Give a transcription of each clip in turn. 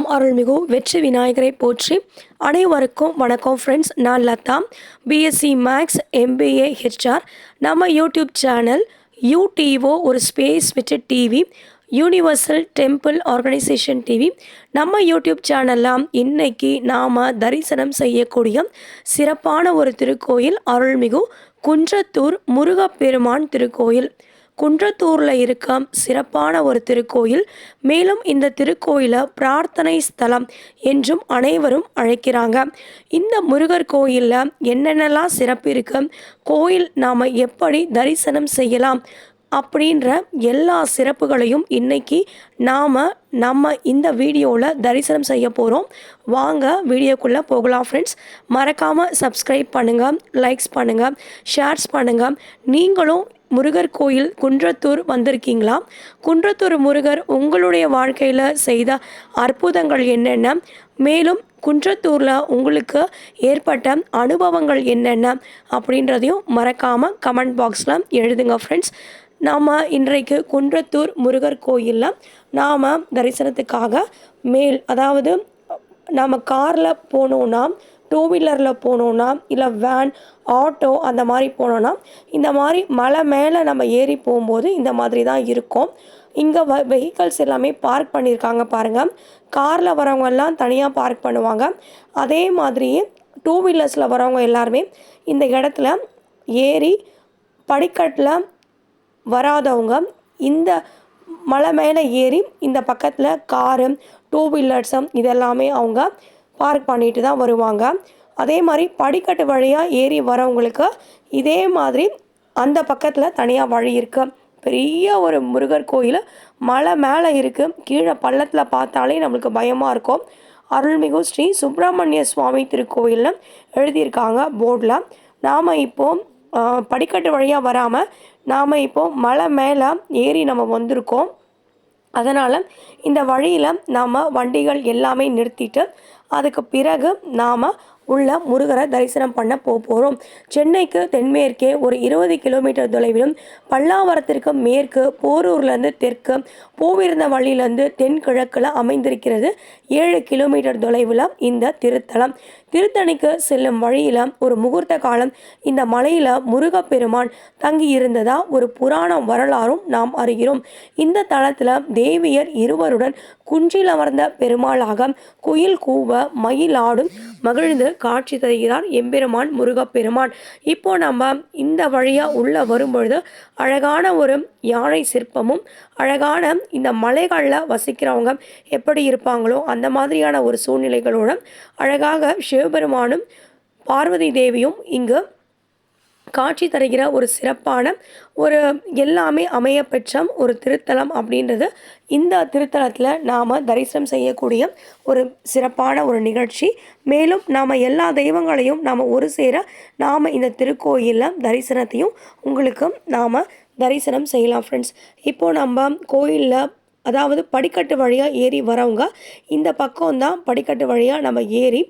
ஓம் அருள்மிகு வெற்றி விநாயகரை போற்றி அனைவருக்கும் வணக்கம் ஃப்ரெண்ட்ஸ் நான் Latha BSc maths MBA HR நம்ம யூடியூப் சேனல் யூடிஓ ஒரு ஸ்பேஸ் விட்டு TV universal temple organisation TV நம்ம யூடியூப் சேனலில் இன்னைக்கு நாம் தரிசனம் செய்யக்கூடிய சிறப்பான ஒரு திருக்கோயில் அருள்மிகு குன்றத்தூர் முருகப்பெருமான் திருக்கோயில். குன்றத்தூரில் இருக்க சிறப்பான ஒரு திருக்கோயில். மேலும் இந்த திருக்கோயிலை பிரார்த்தனை ஸ்தலம் என்றும் அனைவரும் அழைக்கிறாங்க. இந்த முருகர் கோயிலில் என்னென்னலாம் சிறப்பு இருக்கு? கோயில் நாம் எப்படி தரிசனம் செய்யலாம்? அப்படின்ற எல்லா சிறப்புகளையும் இன்னைக்கு நாம் நம்ம இந்த வீடியோவில் தரிசனம் செய்ய போகிறோம் வாங்க வீடியோக்குள்ளே போகலாம் ஃப்ரெண்ட்ஸ் மறக்காமல் சப்ஸ்கிரைப் பண்ணுங்கள் லைக்ஸ் பண்ணுங்கள் ஷேர்ஸ் பண்ணுங்கள் நீங்களும் முருகர் கோயில் குன்றத்தூர் வந்திருக்கீங்களா? குன்றத்தூர் முருகர் உங்களுடைய வாழ்க்கையில் செய்த அற்புதங்கள் என்னென்ன? மேலும் குன்றத்தூரில் உங்களுக்கு ஏற்பட்ட அனுபவங்கள் என்னென்ன? அப்படின்றதையும் மறக்காமல் கமெண்ட் பாக்ஸில் எழுதுங்க ஃப்ரெண்ட்ஸ் நாம் இன்றைக்கு குன்றத்தூர் முருகர் கோயிலில் நாம் தரிசனத்துக்காக மேல் அதாவது நாம் காரில் போனோன்னா டூ வீலரில் போனோன்னா இல்லை வேன் ஆட்டோ அந்த மாதிரி போனோன்னா இந்த மாதிரி மலை மேலே நம்ம ஏறி போகும்போது இந்த மாதிரி தான் இருக்கும். இங்கே வ வெஹிக்கல்ஸ் எல்லாமே பார்க் பண்ணியிருக்காங்க பாருங்கள் காரில் வரவங்கெல்லாம் தனியாக பார்க் பண்ணுவாங்க. அதே மாதிரியே டூ வீலர்ஸில் வரவங்க எல்லாருமே இந்த இடத்துல ஏறி படிக்கட்டில் வராதவங்க இந்த மலை மேலே ஏறி இந்த பக்கத்தில் காரு டூ வீலர்ஸும் இதெல்லாமே அவங்க பார்க் பண்ணிட்டு தான் வருவாங்க. அதே மாதிரி படிக்கட்டு வழியாக ஏறி வரவங்களுக்கு இதே மாதிரி அந்த பக்கத்தில் தனியாக வழி இருக்குது பெரிய ஒரு முருகர் கோயில் மலை மேலே இருக்குது கீழே பள்ளத்தில் பார்த்தாலே நம்மளுக்கு பயமாக இருக்கும். அருள்மிகு ஸ்ரீ சுப்பிரமணிய சுவாமி திருக்கோயிலில் எழுதியிருக்காங்க போர்டில். நாம் இப்போது படிக்கட்டு வழியாக வராமல் நாம் இப்போது மலை மேலே ஏறி நம்ம வந்திருக்கோம். அதனால் இந்த வழியில் நாம் வண்டிகள் எல்லாமே நிறுத்திட்டு அதுக்கு பிறகு நாம் உள்ள முருகரை தரிசனம் பண்ண போக போகிறோம் சென்னைக்கு தென்மேற்கே ஒரு இருபது கிலோமீட்டர் தொலைவிலும் பல்லாவரத்திற்கு மேற்கு போரூர்லேருந்து தெற்கு பூவிருந்த வழியிலேருந்து தென்கிழக்கில் அமைந்திருக்கிறது ஏழு கிலோமீட்டர் தொலைவில் இந்த திருத்தலம். திருத்தணிக்கு செல்லும் வழியில் ஒரு முகூர்த்த காலம் இந்த மலையில் முருகப்பெருமான் தங்கி இருந்ததா ஒரு புராண வரலாறும் நாம் அறிகிறோம். இந்த தளத்தில் தேவியர் இருவருடன் குன்றில் அமர்ந்த பெருமாளாக குயில் கூவ மயிலாடும் மகிழ்ந்து காட்சி தருகிறார். எம்பெருமான் முருகப்பெருமான். இப்போ நம்ம இந்த வழியாக உள்ளே வரும்பொழுது அழகான ஒரு யானை சிற்பமும் அழகான இந்த மலைகளில் வசிக்கிறவங்க எப்படி இருப்பாங்களோ அந்த மாதிரியான ஒரு சூழ்நிலைகளோட அழகாக சிவபெருமானும் பார்வதி தேவியும் இங்கு காட்சி தருகிற ஒரு சிறப்பான ஒரு எல்லாமே அமையப்பெற்ற ஒரு திருத்தலம் அப்படின்றது இந்த திருத்தலத்தில் நாம் தரிசனம் செய்யக்கூடிய ஒரு சிறப்பான ஒரு நிகழ்ச்சி. மேலும் நாம் எல்லா தெய்வங்களையும் நாம் ஒரு சேர நாம் இந்த திருக்கோயிலில் தரிசனத்தையும் உங்களுக்கு நாம் தரிசனம் செய்யலாம் ஃப்ரெண்ட்ஸ் இப்போது நம்ம கோயிலில் அதாவது படிக்கட்டு வழியாக ஏறி வரவங்க இந்த பக்கம் தான் படிக்கட்டு வழியாக நம்ம ஏறி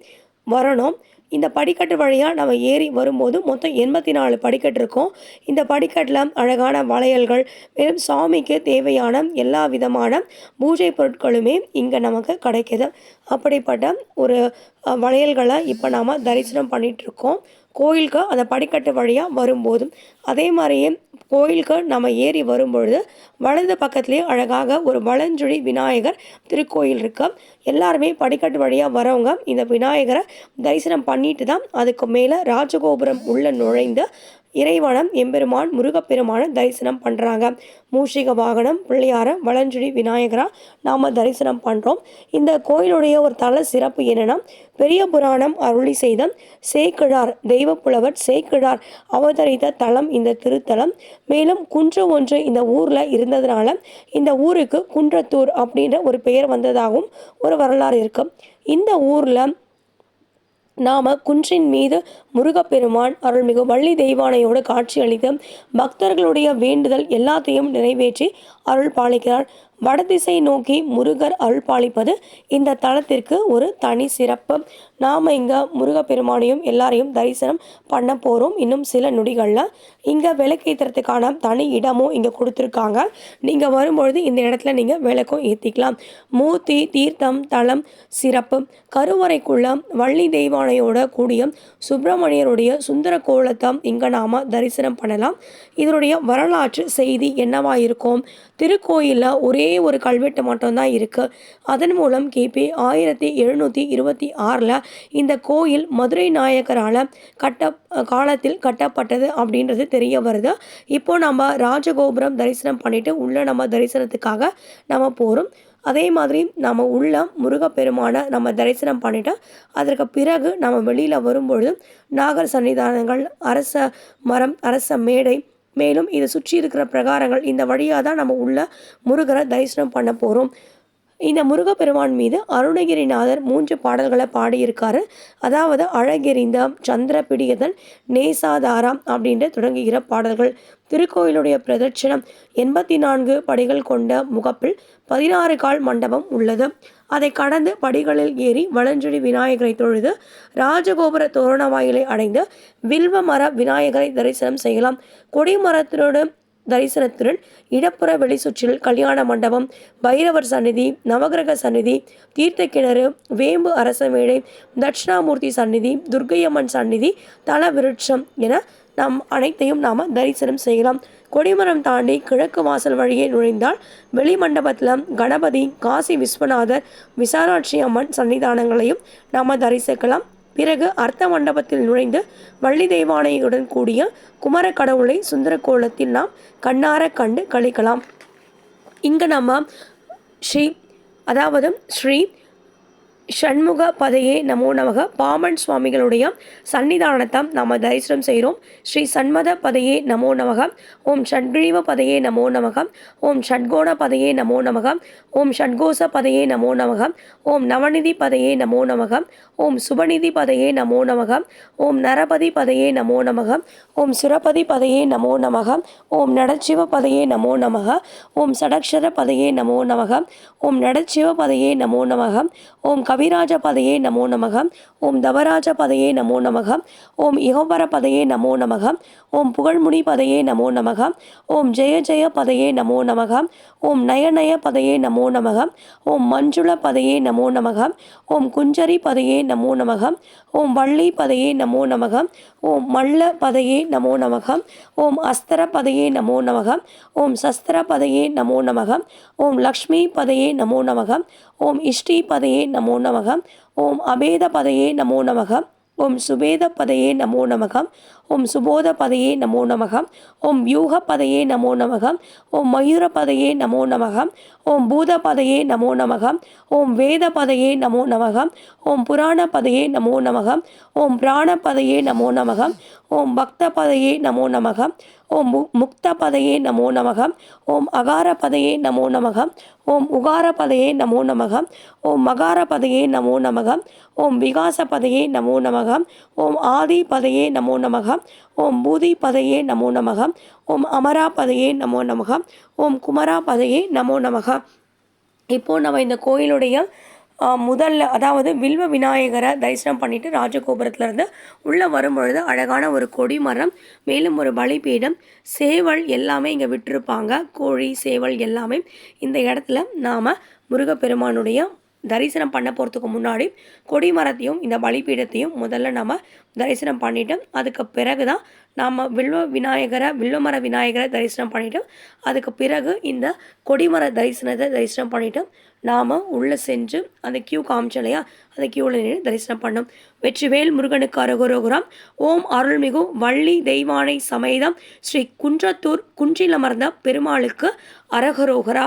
வரணும். இந்த படிக்கட்டு வழியாக நம்ம ஏறி வரும்போது மொத்தம் எண்பத்தி நாலு படிக்கட்டு இருக்கும். இந்த படிக்கட்டில் அழகான வளையல்கள் மேலும் சாமிக்கு தேவையான எல்லா விதமான பூஜை பொருட்களுமே இங்கே நமக்கு கிடைக்கிது. அப்படிப்பட்ட ஒரு வளையல்களை இப்போ நாம் தரிசனம் பண்ணிகிட்ருக்கோம் கோயிலுக்கு அந்த படிக்கட்டு வழியாக வரும்போதும் அதே மாதிரியே கோயிலுக்கு நம்ம ஏறி வரும்பொழுது வலது பக்கத்துலேயே அழகாக ஒரு வளஞ்சுழி விநாயகர் திருக்கோயில் இருக்கு. எல்லாருமே படிக்கட்டு வழியாக வரவங்க இந்த விநாயகரை தரிசனம் பண்ணிட்டு தான் அதுக்கு மேலே ராஜகோபுரம் உள்ளே நுழைந்து இறைவனம் எம்பெருமான் முருகப்பெருமான தரிசனம் பண்ணுறாங்க மூஷிக வாகனம் பிள்ளையார வளஞ்சுழி விநாயகரா நாம் தரிசனம் பண்ணுறோம் இந்த கோயிலுடைய ஒரு தல சிறப்பு என்னென்னா பெரிய புராணம் அருளி செய்த சேக்கிழார் தெய்வப்புலவர் சேக்கிழார் அவதரித்த தலம் இந்த திருத்தலம். மேலும் குன்று ஒன்று இந்த ஊரில் இருந்ததுனால இந்த ஊருக்கு குன்றத்தூர் அப்படின்ற ஒரு பெயர் வந்ததாகவும் ஒரு வரலாறு இருக்குது இந்த ஊரில் நாம குன்றின் மீது முருகப்பெருமான் அருள்மிகு வள்ளி தெய்வானையோடு காட்சி அளித்து பக்தர்களுடைய வேண்டுதல் எல்லாத்தையும் நிறைவேற்றி அருள் பாலிக்கிறார். வடதிசை நோக்கி முருகர் அருள்பாலிப்பது இந்த தலத்திற்கு ஒரு தனி சிறப்பு. நாம் இங்கே முருகப்பெருமானையும் எல்லாரையும் தரிசனம் பண்ண போகிறோம் இன்னும் சில நொடிகளில் இங்கே விளக்கேற்றுறதுக்கான தனி இடமும் இங்கே கொடுத்துருக்காங்க. நீங்கள் வரும்பொழுது இந்த இடத்துல நீங்கள் விளக்கும் ஏற்றிக்கலாம் மூர்த்தி தீர்த்தம் தலம் சிறப்பு. கருவறைக்குள்ள வள்ளி தெய்வானையோட கூடிய சுப்பிரமணியருடைய சுந்தர கோலத்தை இங்கே நாம் தரிசனம் பண்ணலாம். இதனுடைய வரலாற்று செய்தி என்னவா இருக்கும் திருக்கோயிலில் ஒரே ஒரு கல்வெட்டு மட்டும்தான் இருக்குது அதன் மூலம் கிபி ஆயிரத்தி எழுநூற்றி இருபத்தி ஆறில் இந்த கோயில் மதுரை நாயக்கரால் கட்ட காலத்தில் கட்டப்பட்டது அப்படின்றது தெரிய வருது. இப்போ நம்ம ராஜகோபுரம் தரிசனம் பண்ணிட்டு உள்ள நம்ம தரிசனத்துக்காக நம்ம போகிறோம் அதே மாதிரி நம்ம உள்ள முருகப்பெருமானை நம்ம தரிசனம் பண்ணிட்டோம் அதற்கு பிறகு நம்ம வெளியில் வரும்பொழுது நாகர் சன்னிதானங்கள் அரச மரம் அரச மேடை மேலும் இதை சுற்றி இருக்கிற பிரகாரங்கள் இந்த வழியாக தான் நம்ம உள்ள முருகரை தரிசனம் பண்ண போகிறோம் இந்த முருகப்பெருமான் மீது அருணகிரிநாதர் மூன்று பாடல்களை பாடியிருக்காரு. அதாவது அழகெறிந்த சந்திர பிடியதன் நேசாதாரம் அப்படின்ற தொடங்குகிற பாடல்கள். திருக்கோயிலுடைய பிரதட்சணம் எண்பத்தி நான்கு படிகள் கொண்ட முகப்பில் பதினாறு கால் மண்டபம் உள்ளது. அதை கடந்து படிகளில் ஏறி வளஞ்செடி விநாயகரை தொழுது ராஜகோபுர தோரண வாயிலை அடைந்து வில்வ மர விநாயகரை தரிசனம் செய்யலாம். கொடிமரத்தினோடு தரிசனத்துடன் இடப்புற வெளிச்சுற்றில் கல்யாண மண்டபம் பைரவர் சந்நிதி நவகிரக சந்நிதி தீர்த்த கிணறு வேம்பு அரசமேடை தட்சிணாமூர்த்தி சந்நிதி துர்க்கையம்மன் சந்நிதி தலவிருட்சம் என நாம் அனைத்தையும் நாம் தரிசனம் செய்யலாம். கொடிமரம் தாண்டி கிழக்கு வாசல் வழியே நுழைந்தால் வெளிமண்டபத்தில் கணபதி காசி விஸ்வநாதர் விசாலாட்சி அம்மன் சன்னிதானங்களையும் நாம் தரிசிக்கலாம். பிறகு அர்த்த மண்டபத்தில் நுழைந்து வள்ளி தெய்வானையுடன் கூடிய குமர கடவுளை சுந்தர கோலத்தில் நாம் கண்ணார கண்டு கழிக்கலாம். இங்கே நம்ம ஸ்ரீ அதாவது ஸ்ரீ ஷண்முக பதையே நமோ நமக பாமன் சுவாமிகளுடைய சன்னிதானத்தை நாம் தரிசனம் செய்கிறோம் ஸ்ரீ சண்மத பதையே நமோ நமக ஓம் ஷட்கிரீவ பதையே நமோ நமக ஓம் ஷட்கோண பதையே நமோ நமக ஓம் ஷட்கோச பதையே நமோ நமக ஓம் நவநிதி பதையே நமோ நமக ஓம் சுபநிதி பதையே நமோ நமக ஓம் நரபதி பதையே நமோ நமக ஓம் சுரபதி பதையே நமோ நமக ஓம் நடச்சிவ பதையே நமோ நமக ஓம் சடக்ஷர பதையே நமோ நமக ஓம் நடச்சிவ பதையே நமோ நமக ஓம் கவிராஜ பதையே நமோ நமக ஓம் தவராஜ பதையே நமோ நமக ஓம் இகோபர பதையே நமோ நமக ஓம் புகழ்முனி பதையே நமோ நமக ஓம் ஜெய ஜெய பதையே நமோ நமக ஓம் நயநய பதையே நமோ நமக ஓம் மஞ்சுள பதையே நமோ நமக ஓம் குஞ்சரி பதையே நமோ நமக ஓம் வள்ளி பதையே நமோ நமக ஓம் மல்ல பதையே நமோ நமக ஓம் அஸ்தர பதையே நமோ நமக ஓம் சஸ்திர பதையே நமோ நமக ஓம் லக்ஷ்மி பதையே நமோ நமக ஓம் இஷ்டி பதையே நமோ நமக ஓம் அபேத பதையே நமோ நமக. ஓம் சுபேத பதையே நமோ நமக. ஓம் சுபோத பதையே நமோ நமகம் ஓம் வியூக பதையே நமோ நமகம் ஓம் மயூர பதையே நமோ நமகம் ஓம் பூத பதையே நமோ நமகம் ஓம் வேத பதையே நமோ நமகம் ஓம் புராண பதையே நமோ நமகம் ஓம் பிராண பதையே நமோ நமகம் ஓம் பக்த பதையே நமோ நமகம் ஓம் மு முக்த பதையே நமோ நமகம் ஓம் அகார பதையே நமோ நமகம் ஓம் உகார பதையே நமோ நமகம் ஓம் மகார பதையே நமோ நமகம் ஓம் விகாச பதையே நமோ நமகம் ஓம் ஆதி பதையே நமோ நமகம் ஓம் பூதி பதையே நமோ நமக. ஓம் அமரா பதையே நமோ நமக. ஓம் குமரா பதையே நமோ நமக. இப்போது நம்ம இந்த கோயிலுடைய முதல்ல அதாவது வில்வ விநாயகரை தரிசனம் பண்ணிட்டு ராஜகோபுரத்துலேருந்து உள்ளே வரும்பொழுது அழகான ஒரு கொடி மரம் மேலும் ஒரு பலிபீடம் சேவல் எல்லாமே இங்கே விட்டுருப்பாங்க. கோழி சேவல் எல்லாமே இந்த இடத்துல நாம் முருகப்பெருமானுடைய தரிசனம் பண்ண போகிறதுக்கு முன்னாடி கொடிமரத்தையும் இந்த பலிபீடத்தையும் முதல்ல நம்ம தரிசனம் பண்ணிவிட்டோம் அதுக்கு பிறகு தான் நாம் வில்வ விநாயகரை வில்வமர விநாயகரை தரிசனம் பண்ணிவிட்டோம் அதுக்கு பிறகு இந்த கொடிமர தரிசனத்தை தரிசனம் பண்ணிவிட்டோம் நாம் உள்ளே சென்று அந்த கியூ காமிச்சோம் இல்லையா? அந்த கியூவில் நின்று தரிசனம் பண்ணோம். வெற்றிவேல் முருகனுக்கு அருகுரோகுரம் ஓம் அருள்மிகு வள்ளி தெய்வானை சமேதம் ஸ்ரீ குன்றத்தூர் குன்றில் அமர்ந்த பெருமாளுக்கு அரகரோகரா